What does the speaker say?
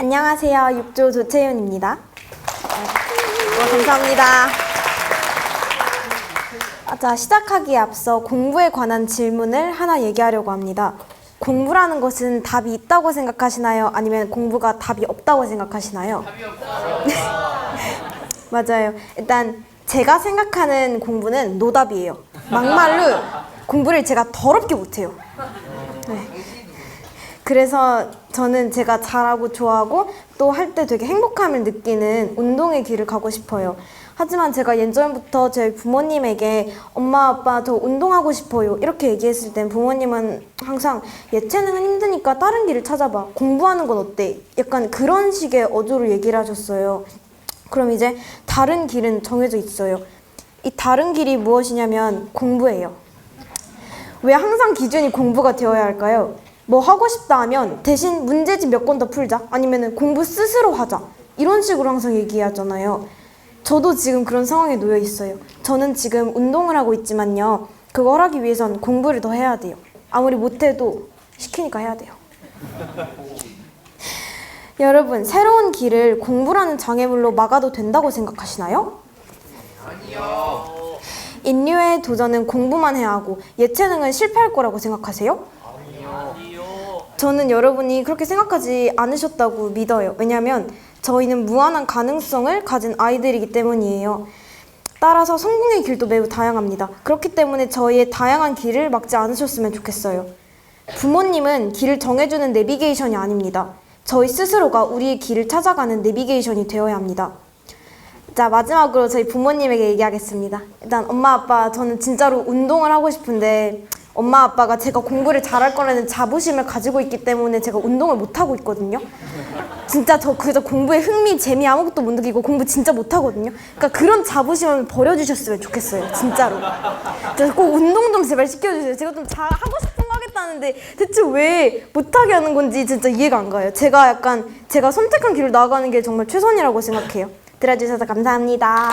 안녕하세요. 6조 조채윤입니다. 어, 감사합니다. 아, 자, 시작하기에 앞서 공부에 관한 질문을 하나 얘기하려고 합니다. 공부라는 것은 답이 있다고 생각하시나요? 아니면 공부가 답이 없다고 생각하시나요? 답이 없다. 맞아요. 일단 제가 생각하는 공부는 노답이에요. 막말로 공부를 제가 더럽게 못해요. 네. 그래서 저는 제가 잘하고 좋아하고 또 할 때 되게 행복함을 느끼는 운동의 길을 가고 싶어요. 하지만 제가 예전부터 저희 부모님에게 엄마 아빠 저 운동하고 싶어요 이렇게 얘기했을 땐 부모님은 항상 예체능은 힘드니까 다른 길을 찾아봐 공부하는 건 어때 약간 그런 식의 어조로 얘기를 하셨어요. 그럼 이제 다른 길은 정해져 있어요. 이 다른 길이 무엇이냐면 공부예요. 왜 항상 기준이 공부가 되어야 할까요? 뭐 하고 싶다 하면 대신 문제집 몇 권 더 풀자 아니면은 공부 스스로 하자 이런 식으로 항상 얘기하잖아요. 저도 지금 그런 상황에 놓여 있어요. 저는 지금 운동을 하고 있지만요. 그걸 하기 위해선 공부를 더 해야 돼요. 아무리 못해도 시키니까 해야 돼요. 여러분, 새로운 길을 공부라는 장애물로 막아도 된다고 생각하시나요? 인류의 도전은 공부만 해야 하고 예체능은 실패할 거라고 생각하세요? 저는 여러분이 그렇게 생각하지 않으셨다고 믿어요. 왜냐하면 저희는 무한한 가능성을 가진 아이들이기 때문이에요. 따라서 성공의 길도 매우 다양합니다. 그렇기 때문에 저희의 다양한 길을 막지 않으셨으면 좋겠어요. 부모님은 길을 정해주는 내비게이션이 아닙니다. 저희 스스로가 우리의 길을 찾아가는 내비게이션이 되어야 합니다. 자 마지막으로 저희 부모님에게 얘기하겠습니다. 일단 엄마 아빠 저는 진짜로 운동을 하고 싶은데 엄마 아빠가 제가 공부를 잘할 거라는 자부심을 가지고 있기 때문에 제가 운동을 못 하고 있거든요. 진짜 저 그저 공부에 흥미 재미 아무것도 못 느끼고 공부 진짜 못 하거든요. 그러니까 그런 자부심을 버려주셨으면 좋겠어요. 진짜로. 그래서 꼭 운동 좀 제발 시켜주세요. 제가 좀 잘 하고 싶은 거 하겠다는데 대체 왜 못하게 하는 건지 진짜 이해가 안 가요. 제가 약간 제가 선택한 길을 나아가는 게 정말 최선이라고 생각해요. 들어주셔서 감사합니다.